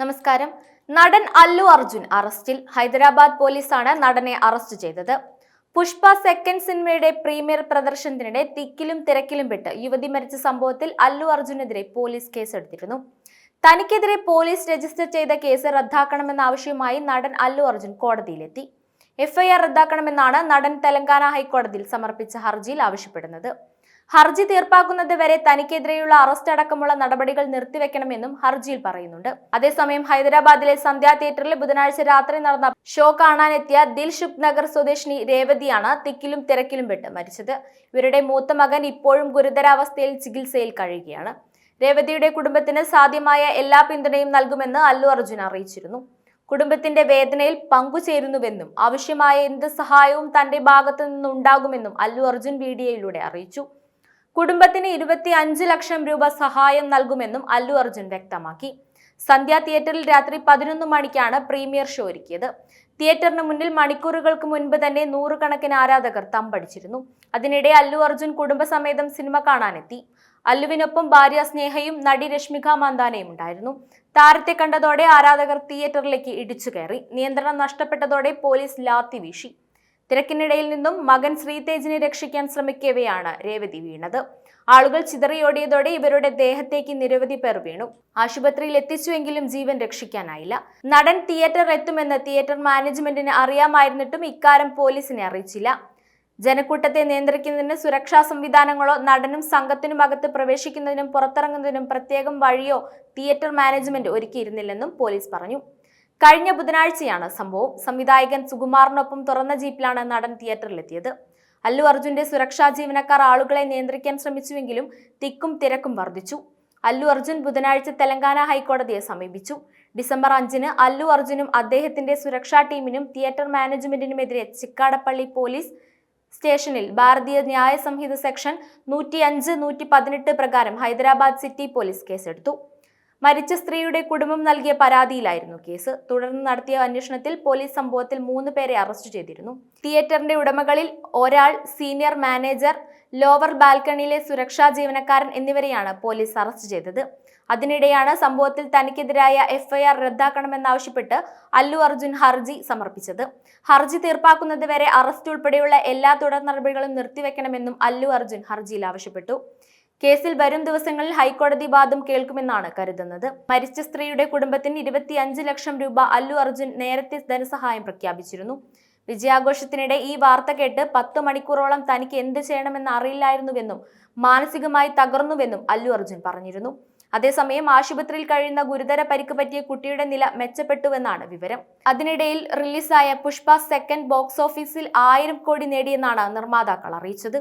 നമസ്കാരം. നടൻ അല്ലു അർജുൻ അറസ്റ്റിൽ ഹൈദരാബാദ് പോലീസാണ് നടനെ അറസ്റ്റ് ചെയ്തത്. പുഷ്പ സെക്കൻഡ് സിനിമയുടെ പ്രീമിയർ പ്രദർശനത്തിനിടെ തിക്കിലും തിരക്കിലും പെട്ട് യുവതി മരിച്ച സംഭവത്തിൽ അല്ലു അർജുനെതിരെ പോലീസ് കേസെടുത്തിരുന്നു. തനിക്കെതിരെ പോലീസ് രജിസ്റ്റർ ചെയ്ത കേസ് റദ്ദാക്കണമെന്ന ആവശ്യവുമായി നടൻ അല്ലു അർജുൻ കോടതിയിലെത്തി. എഫ്ഐആർ റദ്ദാക്കണമെന്നാണ് നടൻ തെലങ്കാന ഹൈക്കോടതിയിൽ സമർപ്പിച്ച ഹർജിയിൽ ആവശ്യപ്പെടുന്നത്. ഹർജി തീർപ്പാക്കുന്നത് വരെ തനിക്കെതിരെയുള്ള അറസ്റ്റ് അടക്കമുള്ള നടപടികൾ നിർത്തിവെക്കണമെന്നും ഹർജിയിൽ പറയുന്നുണ്ട്. അതേസമയം ഹൈദരാബാദിലെ സന്ധ്യ തിയേറ്ററിൽ ബുധനാഴ്ച രാത്രി നടന്ന ഷോ കാണാനെത്തിയ ദിൽഷുഖ് നഗർ സ്വദേശിനി രേവതിയാണ് തിക്കിലും തിരക്കിലും പെട്ട് മരിച്ചത്. ഇവരുടെ മൂത്ത മകൻ ഇപ്പോഴും ഗുരുതരാവസ്ഥയിൽ ചികിത്സയിൽ കഴിയുകയാണ്. രേവതിയുടെ കുടുംബത്തിന് സാധ്യമായ എല്ലാ പിന്തുണയും നൽകുമെന്ന് അല്ലു അർജുൻ അറിയിച്ചിരുന്നു. കുടുംബത്തിന്റെ വേദനയിൽ പങ്കുചേരുന്നുവെന്നും ആവശ്യമായ എന്ത് സഹായവും തന്റെ ഭാഗത്തു നിന്നുണ്ടാകുമെന്നും അല്ലു അർജുൻ വീഡിയോയിലൂടെ അറിയിച്ചു. കുടുംബത്തിന് ഇരുപത്തി അഞ്ച് ലക്ഷം രൂപ സഹായം നൽകുമെന്നും അല്ലു അർജുൻ വ്യക്തമാക്കി. സന്ധ്യ തിയേറ്ററിൽ രാത്രി പതിനൊന്ന് മണിക്കാണ് പ്രീമിയർ ഷോ ഒരുക്കിയത്. തിയേറ്ററിന് മുന്നിൽ മണിക്കൂറുകൾക്ക് മുൻപ് തന്നെ നൂറുകണക്കിന് ആരാധകർ തമ്പടിച്ചിരുന്നു അതിനിടെ അല്ലു അർജുൻ കുടുംബസമേതം സിനിമ കാണാനെത്തി. അല്ലുവിനൊപ്പം ഭാര്യ സ്നേഹയും നടി രശ്മിക മന്ദാനയും ഉണ്ടായിരുന്നു. താരത്തെ കണ്ടതോടെ ആരാധകർ തിയേറ്ററിലേക്ക് ഇടിച്ചു കയറി. നിയന്ത്രണം നഷ്ടപ്പെട്ടതോടെ പോലീസ് ലാത്തി വീശി. തിരക്കിനിടയിൽ നിന്നും മകൻ ശ്രീതേജിനെ രക്ഷിക്കാൻ ശ്രമിക്കവെയാണ് രേവതി വീണത്. ആളുകൾ ചിതറിയോടിയതോടെ ഇവരുടെ ദേഹത്തേക്ക് നിരവധി പേർ വീണു. ആശുപത്രിയിൽ എത്തിച്ചുവെങ്കിലും ജീവൻ രക്ഷിക്കാനായില്ല. നടൻ തിയേറ്റർ എത്തുമെന്ന് തിയേറ്റർ മാനേജ്മെന്റിന് അറിയാമായിരുന്നിട്ടും ഇക്കാരം പോലീസിനെ അറിയിച്ചില്ല. ജനക്കൂട്ടത്തെ നിയന്ത്രിക്കുന്നതിന് സുരക്ഷാ സംവിധാനങ്ങളോ നടനും സംഘത്തിനും അകത്ത് പ്രവേശിക്കുന്നതിനും പുറത്തിറങ്ങുന്നതിനും പ്രത്യേകം വഴിയോ തിയേറ്റർ മാനേജ്മെന്റ് ഒരുക്കിയിരുന്നില്ലെന്നും പോലീസ് പറഞ്ഞു. കഴിഞ്ഞ ബുധനാഴ്ചയാണ് സംഭവം. സംവിധായകൻ സുകുമാറിനൊപ്പം തുറന്ന ജീപ്പിലാണ് നടൻ തിയേറ്ററിലെത്തിയത്. അല്ലു അർജുന്റെ സുരക്ഷാ ജീവനക്കാർ ആളുകളെ നിയന്ത്രിക്കാൻ ശ്രമിച്ചുവെങ്കിലും തിക്കും തിരക്കും വർദ്ധിച്ചു. അല്ലു അർജുൻ ബുധനാഴ്ച തെലങ്കാന ഹൈക്കോടതിയെ സമീപിച്ചു. ഡിസംബർ അഞ്ചിന് അല്ലു അർജുനും അദ്ദേഹത്തിന്റെ സുരക്ഷാ ടീമിനും തിയേറ്റർ മാനേജ്മെന്റിനുമെതിരെ ചിക്കാടപ്പള്ളി പോലീസ് സ്റ്റേഷനിൽ ഭാരതീയ ന്യായ സംഹിത സെക്ഷൻ നൂറ്റി അഞ്ച് നൂറ്റി പതിനെട്ട് പ്രകാരം ഹൈദരാബാദ് സിറ്റി പോലീസ് കേസെടുത്തു. മരിച്ച സ്ത്രീയുടെ കുടുംബം നൽകിയ പരാതിയിലായിരുന്നു കേസ്. തുടർന്ന് നടത്തിയ അന്വേഷണത്തിൽ പോലീസ് സംഭവത്തിൽ മൂന്ന് പേരെ അറസ്റ്റ് ചെയ്തിരുന്നു. തിയേറ്ററിന്റെ ഉടമകളിൽ ഒരാൾ സീനിയർ മാനേജർ ലോവർ ബാൽക്കണിയിലെ സുരക്ഷാ ജീവനക്കാരൻ എന്നിവരെയാണ് പോലീസ് അറസ്റ്റ് ചെയ്തത്. അതിനിടെയാണ് സംഭവത്തിൽ തനിക്കെതിരായ എഫ്ഐആർ റദ്ദാക്കണമെന്നാവശ്യപ്പെട്ട് അല്ലു അർജുൻ ഹർജി സമർപ്പിച്ചത്. ഹർജി തീർപ്പാക്കുന്നത് വരെ അറസ്റ്റ് ഉൾപ്പെടെയുള്ള എല്ലാ തുടർ നടപടികളും നിർത്തിവെക്കണമെന്നും അല്ലു അർജുൻ ഹർജിയിൽ ആവശ്യപ്പെട്ടു. കേസിൽ വരും ദിവസങ്ങളിൽ ഹൈക്കോടതി വാദം കേൾക്കുമെന്നാണ് കരുതുന്നത്. മരിച്ച സ്ത്രീയുടെ കുടുംബത്തിന് ഇരുപത്തിയഞ്ച് ലക്ഷം രൂപ അല്ലു അർജുൻ നേരത്തെ ധനസഹായം പ്രഖ്യാപിച്ചിരുന്നു. വിജയാഘോഷത്തിനിടെ ഈ വാർത്ത കേട്ട് പത്ത് മണിക്കൂറോളം തനിക്ക് എന്ത് ചെയ്യണമെന്ന് അറിയില്ലായിരുന്നുവെന്നും മാനസികമായി തകർന്നുവെന്നും അല്ലു അർജുൻ പറഞ്ഞിരുന്നു. അതേസമയം ആശുപത്രിയിൽ കഴിയുന്ന ഗുരുതര പരിക്ക് പറ്റിയ കുട്ടിയുടെ നില മെച്ചപ്പെട്ടുവെന്നാണ് വിവരം. അതിനിടയിൽ റിലീസായ പുഷ്പ സെക്കൻഡ് ബോക്സ് ഓഫീസിൽ ആയിരം കോടി നേടിയെന്നാണ് നിർമ്മാതാക്കൾ അറിയിച്ചത്.